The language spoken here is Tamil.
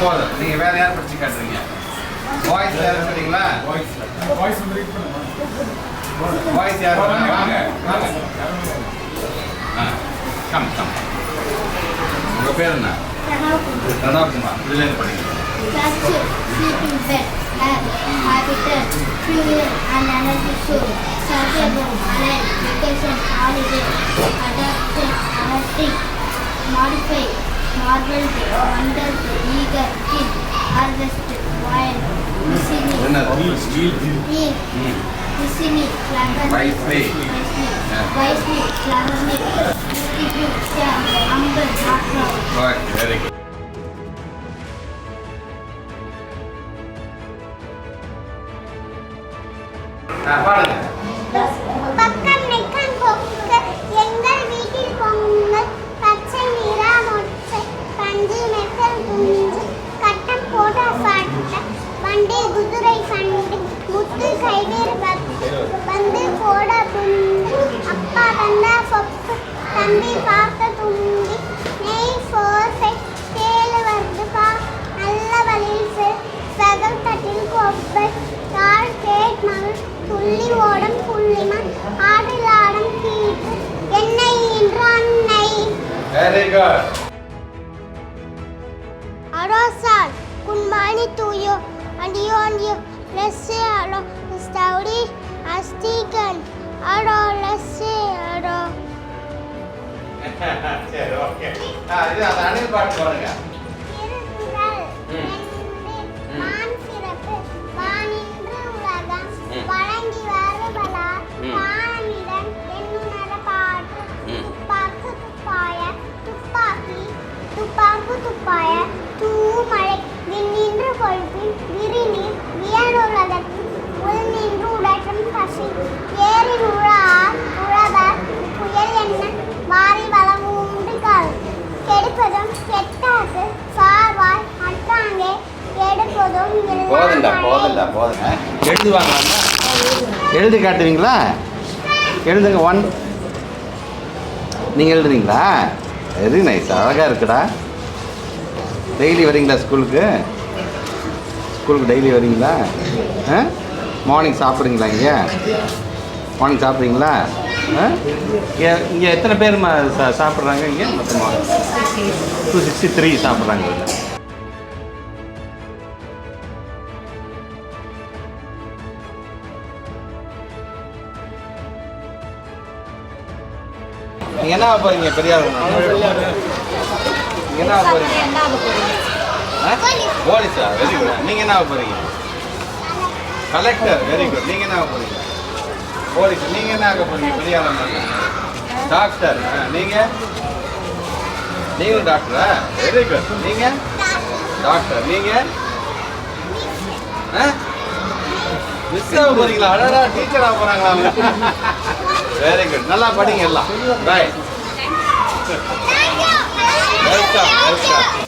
போதும் நீங்க வேற யார் படிச்சு காட்டுறீங்க? வாய்ஸ் யார் சொன்னீங்களா வாய்ஸ் வாய்ஸ் வந்து ரீட் பண்ணுமா வாய்ஸ் யார் வாங்க கம் கம் உங்க பேர் என்ன? பிரணவகுமார் இதுல இருந்து படிங்க. Structure, sleeping bed, have, habitat, fuel and energy source, survival, alert, vacation, holiday, adaptation, adapting, modify, marvel, wonder, eager, kid, harvest, wild, listening, need, listening, clever, Wisely. wisely, humble, not proud. Okay very good பக்கம் நெக்கன் பொங்க எங்கள் வீட்டில் பொங்கல் பச்சை நிறா மொச்சை பஞ்சு மெத்தல் குஞ்சு கட்டம் போட சாட்ட வண்டி குதிரை கண்டு முத்து கைவேறு வந்து போட அப்பா தந்த very good Arosal, kun mani tuyo, andio andio, lesse aro, stauri, astigan, aro, lesse aro. சரி ஓகே இது அந்த அணில் பாட்டு பாருங்க விரிநீர், வியனுலகத்தில், உள்நின்று உடற்றும் பசி, ஏரின் உழார், உழவர், புயல் என்ன, மாறி வளம் உண்டு கல். கெடுப்பதும் கெட்டாது சார்வாய் அற்றாங்கே கெடுப்பதும் இல்லா போதுண்டா மழை. போதுண்டா போதுங்க எழுதி வாங்கலாமா எழுதி காட்டுவீங்களா? எழுதுங்க ஒன் நீங்கள் எழுதுறீங்களா? வெரி நைஸ் அழகாக இருக்குடா. டெய்லி வரீங்களா ஸ்கூலுக்கு ஸ்கூலுக்கு டெய்லி வரீங்களா? மார்னிங் சாப்பிட்றீங்களா இங்கே? மார்னிங் சாப்பிட்றீங்களா? இங்கே இங்கே எத்தனை பேர் சா சாப்பிட்றாங்க இங்கே? மொத்தமாக டூ சிக்ஸ்டி த்ரீ சாப்பிட்றாங்க இதில் என்ன ஆகப் போறீங்க பெரியார் என்ன போறீங்க? போலீஸா? வெரி குட் நீங்கள் என்ன ஆகப் போறீங்க? கலெக்டர் வெரி குட் நீங்கள் என்ன ஆகப் போறீங்க? போலீஸ் நீங்கள் என்ன ஆக போறீங்க? பெரியார் டாக்டர் ஆ, நீங்கள் நீங்களும் டாக்டரா வெரி குட் நீங்கள் டாக்டர் நீங்கள் மிஸ் ஆக போறீங்களா? அழகா டீச்சர் ஆக போறாங்களா? வெரி குட் நல்லா படிங்க எல்லாம். Bye welcome welcome